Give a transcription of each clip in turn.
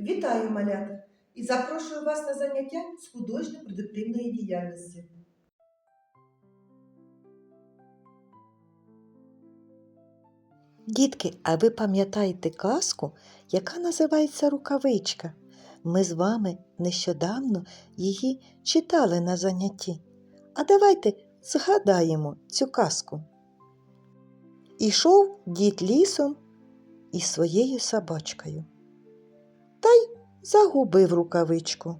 Вітаю, малята! І запрошую вас на заняття з художньо-продуктивної діяльності. Дітки, а ви пам'ятаєте казку, яка називається Рукавичка? Ми з вами нещодавно її читали на занятті. А давайте згадаємо цю казку. Ішов дід лісом із своєю собачкою. Загубив рукавичку.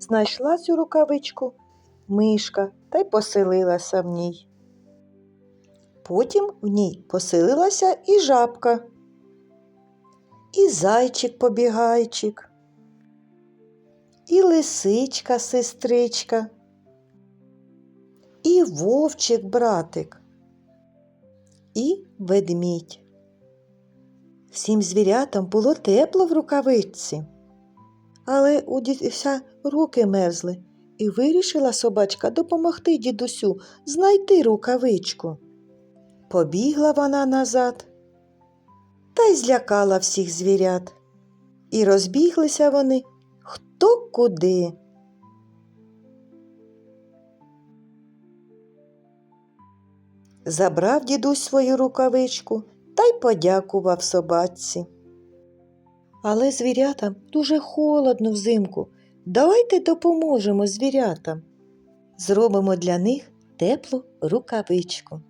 Знайшла цю рукавичку мишка та й поселилася в ній. Потім в ній поселилася і жабка, і зайчик побігайчик, і лисичка сестричка, і вовчик братик, і ведмідь. Всім звірятам було тепло в рукавичці, але у дідуся руки мерзли, і вирішила собачка допомогти дідусю знайти рукавичку. Побігла вона назад та й злякала всіх звірят. І розбіглися вони хто куди. Забрав дідусь свою рукавичку та й подякував собачці. Але звірятам дуже холодно взимку. Давайте допоможемо звірятам. Зробимо для них теплу рукавичку.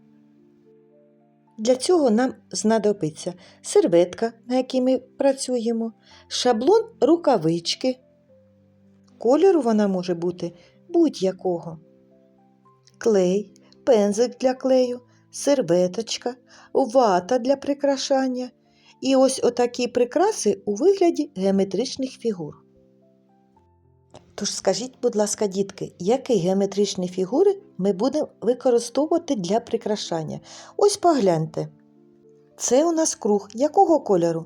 Для цього нам знадобиться серветка, на якій ми працюємо, шаблон рукавички. Кольору вона може бути будь-якого. Клей, пензик для клею, серветочка, вата для прикрашання. І ось отакі прикраси у вигляді геометричних фігур. Тож скажіть, будь ласка, дітки, які геометричні фігури ми будемо використовувати для прикрашання? Ось погляньте. Це у нас круг якого кольору?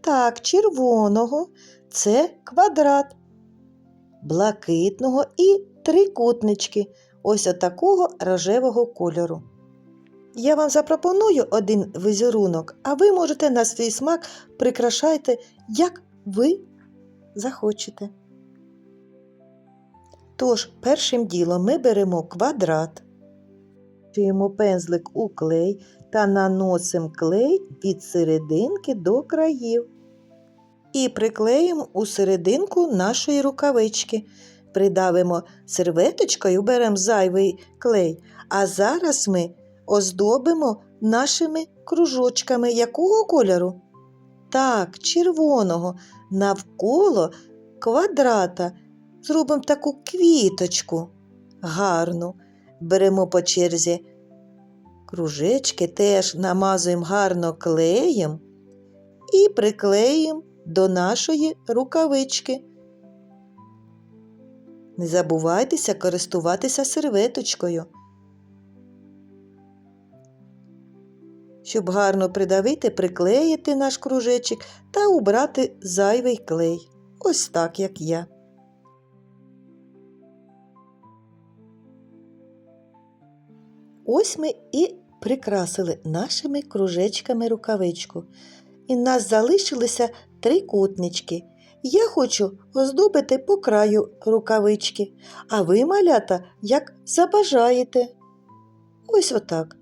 Так, червоного це квадрат, блакитного і трикутнички. Ось отакого рожевого кольору. Я вам запропоную один візерунок, а ви можете на свій смак прикрашайте, як ви захочете. Тож, першим ділом ми беремо квадрат, вчуємо пензлик у клей та наносимо клей від серединки до країв. І приклеїмо у серединку нашої рукавички. Придавимо серветочкою, беремо зайвий клей, а зараз ми оздобимо нашими кружочками якого кольору? Так, червоного, навколо квадрата зробимо таку квіточку гарну. Беремо по черзі кружечки, теж намазуємо гарно клеєм і приклеїмо до нашої рукавички. Не забувайтеся користуватися серветочкою. Щоб гарно придавити, приклеїти наш кружечок та убрати зайвий клей. Ось так, як я. Ось ми і прикрасили нашими кружечками рукавичку. І в нас залишилися три кутнички. Я хочу оздобити по краю рукавички, а ви, малята, як забажаєте. Ось отак.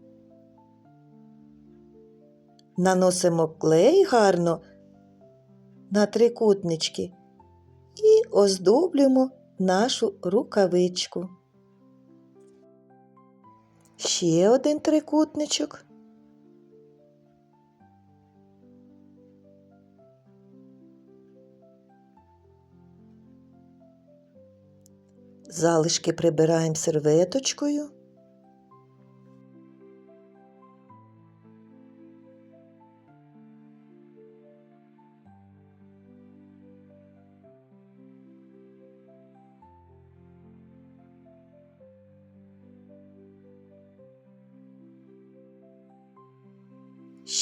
Наносимо клей гарно на трикутнички і оздоблюємо нашу рукавичку. Ще один трикутничок. Залишки прибираємо серветочкою.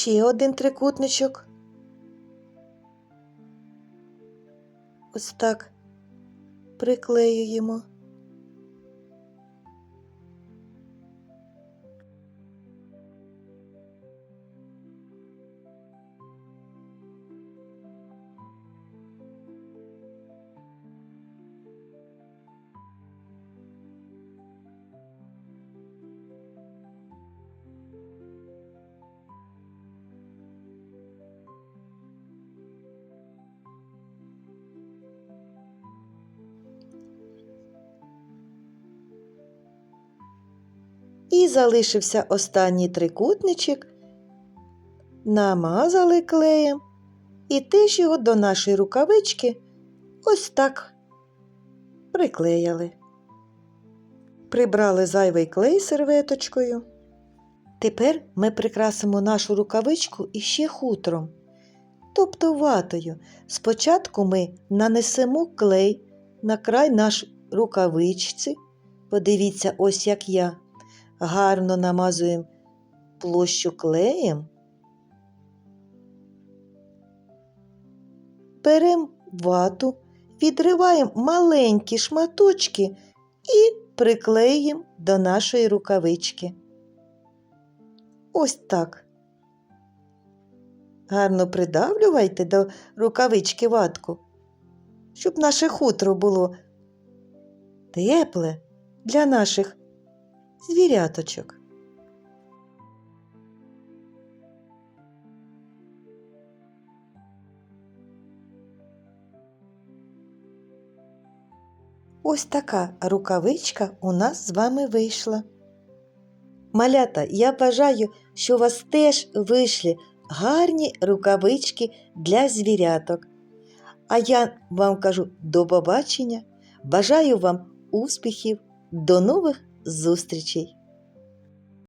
Ще один трикутничок. Ось так приклеюємо. І залишився останній трикутничок. Намазали клеєм і теж його до нашої рукавички ось так приклеїли. Прибрали зайвий клей серветочкою. Тепер ми прикрасимо нашу рукавичку іще хутром, тобто ватою. Спочатку ми нанесемо клей на край наш рукавичці. Подивіться, ось як я. Гарно намазуємо площу клеєм. Беремо вату, відриваємо маленькі шматочки і приклеїмо до нашої рукавички. Ось так. Гарно придавлювайте до рукавички ватку, щоб наше хутро було тепле для наших звіряточок. Ось така рукавичка у нас з вами вийшла. Малята, я бажаю, що у вас теж вийшли гарні рукавички для звіряток. А я вам кажу до побачення, бажаю вам успіхів, до нових зустрічей!